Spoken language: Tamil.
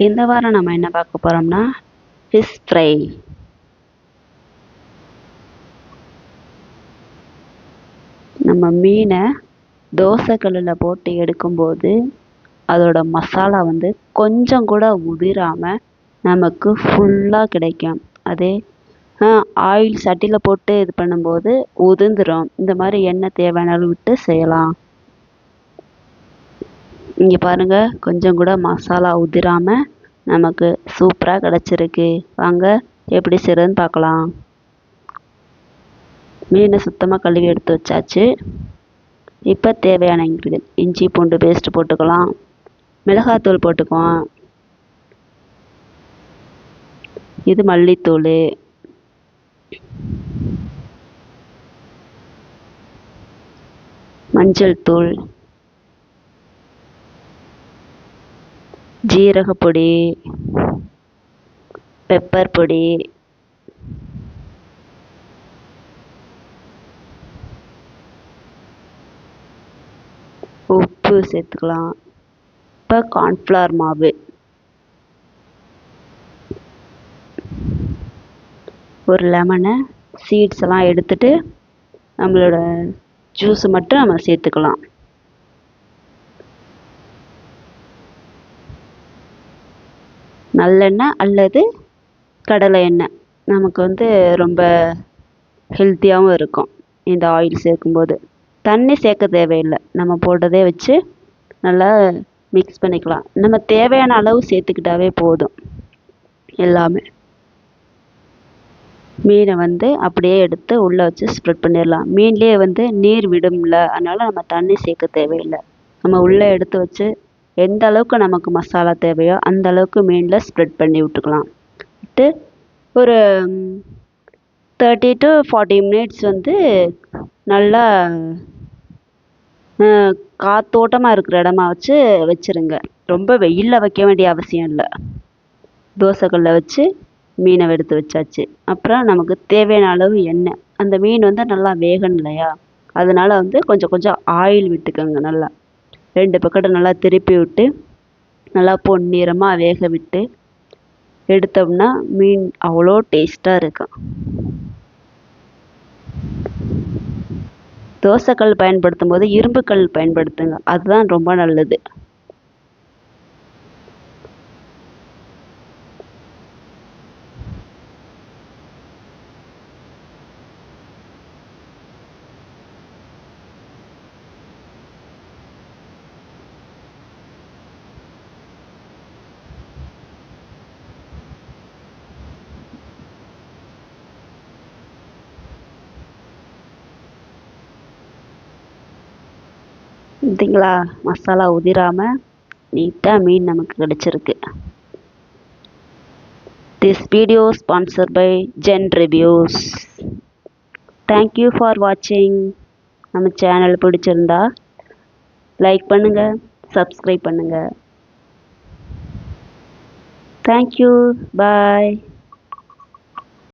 இந்த வாரம் நம்ம என்ன பார்க்க போகிறோம்னா ஃபிஷ் ஃப்ரை நம்ம மீனை தோசைக்கல்லில் போட்டு எடுக்கும்போது அதோட மசாலா வந்து கொஞ்சம் கூட உதிராமல் நமக்கு ஃபுல்லாக கிடைக்கும். அதே ஆயில் சட்டியில் போட்டு இது பண்ணும்போது உதிர்ந்துடும் இந்த மாதிரி எண்ணெய் தேவையான அளவு விட்டு செய்யலாம். இங்கே பாருங்கள் கொஞ்சம் கூட மசாலா உதிராமல் நமக்கு சூப்பராக கிடச்சிருக்கு. வாங்க எப்படி செய்கிறதுன்னு பார்க்கலாம். மீனை சுத்தமாக கழுவி எடுத்து வச்சாச்சு. இப்போ தேவையான இன்க்ரீடியன்ட் இஞ்சி பூண்டு பேஸ்ட் போட்டுக்கலாம். மிளகாத்தூள் போட்டுக்குவோம் இது மல்லித்தூள். மஞ்சள் தூள். ஜீரகப்பொடி பெப்பர் பொடி உப்பு சேர்த்துக்கலாம். இப்போ கார்ன்ஃப்ளவர் மாவு. ஒரு லெமனை சீட்ஸ் எல்லாம் எடுத்துட்டு நம்மளோட ஜூஸை மட்டும் நம்ம சேர்த்துக்கலாம். நல்லெண்ணெய் அல்லது கடலை எண்ணெய். நமக்கு வந்து ரொம்ப ஹெல்த்தியாகவும் இருக்கும் இந்த ஆயில் சேர்க்கும்போது. தண்ணி சேர்க்க தேவையில்லை. நம்ம போட்டதே வச்சு நல்லா மிக்ஸ் பண்ணிக்கலாம். நம்ம தேவையான அளவு சேர்த்துக்கிட்டாவே போதும் எல்லாமே. மீனை வந்து அப்படியே எடுத்து உள்ளே வச்சு ஸ்ப்ரெட் பண்ணிடலாம். மீன்லேயே வந்து நீர் விடும்ல. அதனால் நம்ம தண்ணி சேர்க்க தேவையில்லை. நம்ம உள்ளே எடுத்து வச்சு எந்த அளவுக்கு நமக்கு மசாலா தேவையோ அந்த அளவுக்கு மீனில் ஸ்ப்ரெட் பண்ணி விட்டுக்கலாம். விட்டு ஒரு தேர்ட்டி டு ஃபார்ட்டி மினிட்ஸ் வந்து நல்லா காத்தோட்டமாக இருக்கிற இடமா வச்சு வச்சுருங்க. ரொம்ப வெயிலில் வைக்க வேண்டிய அவசியம் இல்லை. தோசைக்கல்ல வச்சு மீனை எடுத்து வச்சாச்சு. அப்புறம் நமக்கு தேவையான அளவு எண்ணெய். அந்த மீன் வந்து நல்லா வேகணும் இல்லையா? அதனால் வந்து கொஞ்சம் கொஞ்சம் ஆயில் விட்டுக்கோங்க நல்லா. ரெண்டு பக்கட்டும் நல்லா திருப்பி விட்டு நல்லா பொன்னிறமாக வேக விட்டு எடுத்தோம்னா மீன் அவ்வளோ டேஸ்ட்டாக இருக்கும். தோசைக்கல் பயன்படுத்தும் போது இரும்புக்கல் பயன்படுத்துங்க. அதுதான் ரொம்ப நல்லது. பார்த்தீங்களா மசாலா உதிராமல் நீட்டாக மீன் நமக்கு கிடச்சிருக்கு. This video sponsor by Zen reviews thank you for வாட்சிங் நம்ம சேனல் பிடிச்சிருந்தா லைக் பண்ணுங்கள் சப்ஸ்கிரைப் பண்ணுங்கள் தேங்க்யூ பாய்